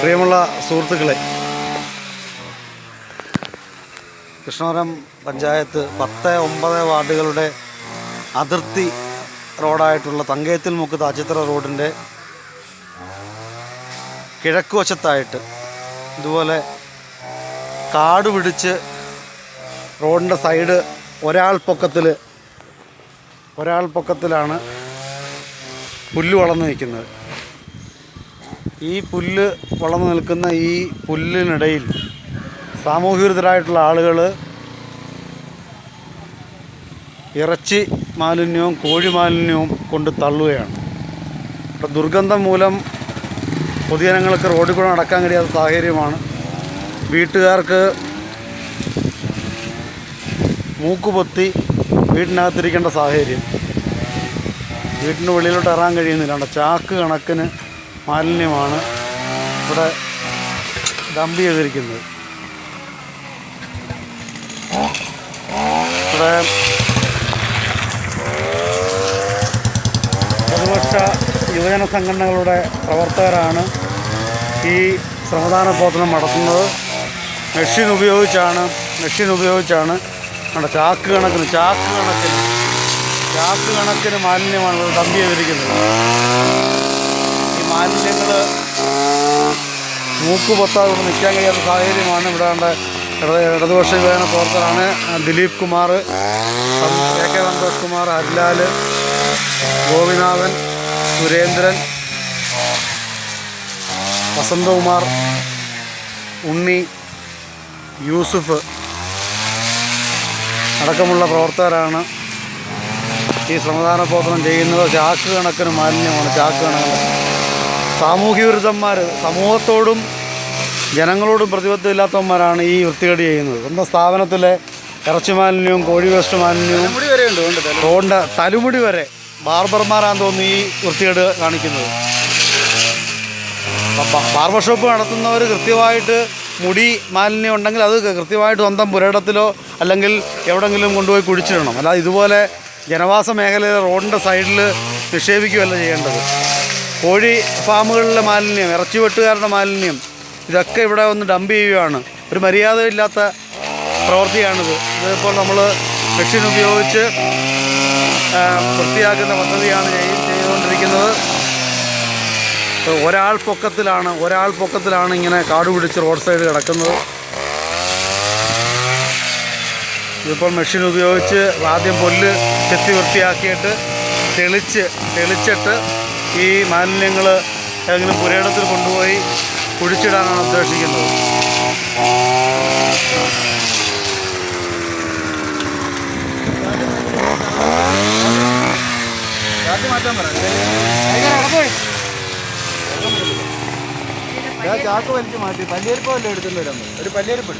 പ്രിയമുള്ള സുഹൃത്തുക്കളെ കൃഷ്ണപുരം പഞ്ചായത്ത് പത്ത് ഒമ്പത് വാർഡുകളുടെ അതിർത്തി റോഡായിട്ടുള്ള തങ്കയത്തിൽ മുക്ക് താച്ചിത്ര റോഡിന്റെ കിഴക്കുവശത്തായിട്ട് ഇതുപോലെ കാട് പിടിച്ച് റോഡിന്റെ സൈഡ് ഒരാൾ പൊക്കത്തിൽ ഒരാൾ പൊക്കത്തിലാണ് പുല്ല് വളർന്നു നിൽക്കുന്നത്. ഈ പുല്ല് വളർന്നു നിൽക്കുന്ന ഈ പുല്ലിനിടയിൽ സാമൂഹ്യവിരുദ്ധരായിട്ടുള്ള ആളുകൾ ഇറച്ചി മാലിന്യവും കോഴി മാലിന്യവും കൊണ്ട് തള്ളുകയാണ്. അപ്പോൾ ദുർഗന്ധം മൂലം പൊതുജനങ്ങൾക്ക് റോഡിൽ കൂടെ നടക്കാൻ കഴിയാത്ത സാഹചര്യമാണ്. വീട്ടുകാർക്ക് മൂക്കുപൊത്തി വീട്ടിനകത്തിരിക്കേണ്ട സാഹചര്യം. വീട്ടിന് വെളിയിലോട്ട് ഇറങ്ങാൻ കഴിയുന്നില്ല. ചാക്ക് കണക്കിന് മാലിന്യമാണ് ഇവിടെ ഡംപ് ചെയ്തിരിക്കുന്നത്. ഇവിടെ പ്രതിപക്ഷ യുവജന സംഘടനകളുടെ പ്രവർത്തകരാണ് ഈ ശ്രമദാന പ്രവർത്തനം നടത്തുന്നത്. മെഷീൻ ഉപയോഗിച്ചാണ് മെഷീൻ ഉപയോഗിച്ചാണ് നമ്മുടെ ചാക്ക് കണക്കിന് ചാക്ക് കണക്കിന് ചാക്ക് കണക്കിന് മാലിന്യമാണ് ഡംപ് ചെയ്തിരിക്കുന്നത്. മാലിന്യങ്ങൾ മൂക്ക് പൊത്താതെ ഇവിടെ നിൽക്കാൻ കഴിയാത്ത സാഹചര്യമാണ്. ഇവിടെ ഇടതുപക്ഷ യുവജന പ്രവർത്തകരാണ് ദിലീപ് കുമാർ എ കെ സന്തോഷ് കുമാർ ഹരിലാൽ ഗോപിനാഥൻ സുരേന്ദ്രൻ വസന്തകുമാർ ഉണ്ണി യൂസുഫ് അടക്കമുള്ള പ്രവർത്തകരാണ് ഈ ശ്രമദാന പ്രവർത്തനം ചെയ്യുന്നത്. ചാക്ക് കണക്കിന് മാലിന്യമാണ്. ചാക്ക് കണക്കിന് സാമൂഹ്യ വിരുദ്ധന്മാർ സമൂഹത്തോടും ജനങ്ങളോടും പ്രതിബദ്ധമില്ലാത്തവന്മാരാണ് ഈ വൃത്തികേട് ചെയ്യുന്നത്. സ്വന്തം സ്ഥാപനത്തിലെ ഇറച്ചി മാലിന്യവും കോഴി വേസ്റ്റ് മാലിന്യവും റോഡിന്റെ തലുമുടി. വരെ ബാർബർമാരാന്ന് തോന്നുന്നു ഈ വൃത്തികേട് കാണിക്കുന്നത്. ബാർബർ ഷോപ്പ് നടത്തുന്നവർ കൃത്യമായിട്ട് മുടി മാലിന്യം ഉണ്ടെങ്കിൽ അത് കൃത്യമായിട്ട് സ്വന്തം പുരയിടത്തിലോ അല്ലെങ്കിൽ എവിടെങ്കിലും കൊണ്ടുപോയി കുഴിച്ചിടണം. അല്ലാതെ ഇതുപോലെ ജനവാസ മേഖലയിലെ റോഡിന്റെ സൈഡിൽ നിക്ഷേപിക്കുകയല്ല ചെയ്യേണ്ടത്. കോഴി ഫാമുകളിലെ മാലിന്യം ഇറച്ചി വെട്ടുകാരുടെ മാലിന്യം ഇതൊക്കെ ഇവിടെ ഒന്ന് ഡംപ് ചെയ്യുകയാണ്. ഒരു മര്യാദയില്ലാത്ത പ്രവൃത്തിയാണിത് ഇതിപ്പോൾ നമ്മൾ മെഷീൻ ഉപയോഗിച്ച് വൃത്തിയാക്കുന്ന പദ്ധതിയാണ് ചെയ്- ചെയ്തുകൊണ്ടിരിക്കുന്നത്. ഒരാൾ പൊക്കത്തിലാണ് ഒരാൾ പൊക്കത്തിലാണ് ഇങ്ങനെ കാട് പിടിച്ച് റോഡ് സൈഡ് കിടക്കുന്നത്. ഇതിപ്പോൾ മെഷീൻ ഉപയോഗിച്ച് ആദ്യം പൊല്ല് ചെത്തി വൃത്തിയാക്കിയിട്ട് തെളിച്ച് തെളിച്ചിട്ട് ഈ മാലിന്യങ്ങൾ ഏതെങ്കിലും പുരയിടത്തിൽ കൊണ്ടുപോയി കുഴിച്ചിടാനാണ് ഉദ്ദേശിക്കുന്നത്. ചാക്ക് വലിച്ചു മാറ്റി. പല്ലിയരിപ്പല്ലേ പറ. ഒരു പല്ലിയരിപ്പ്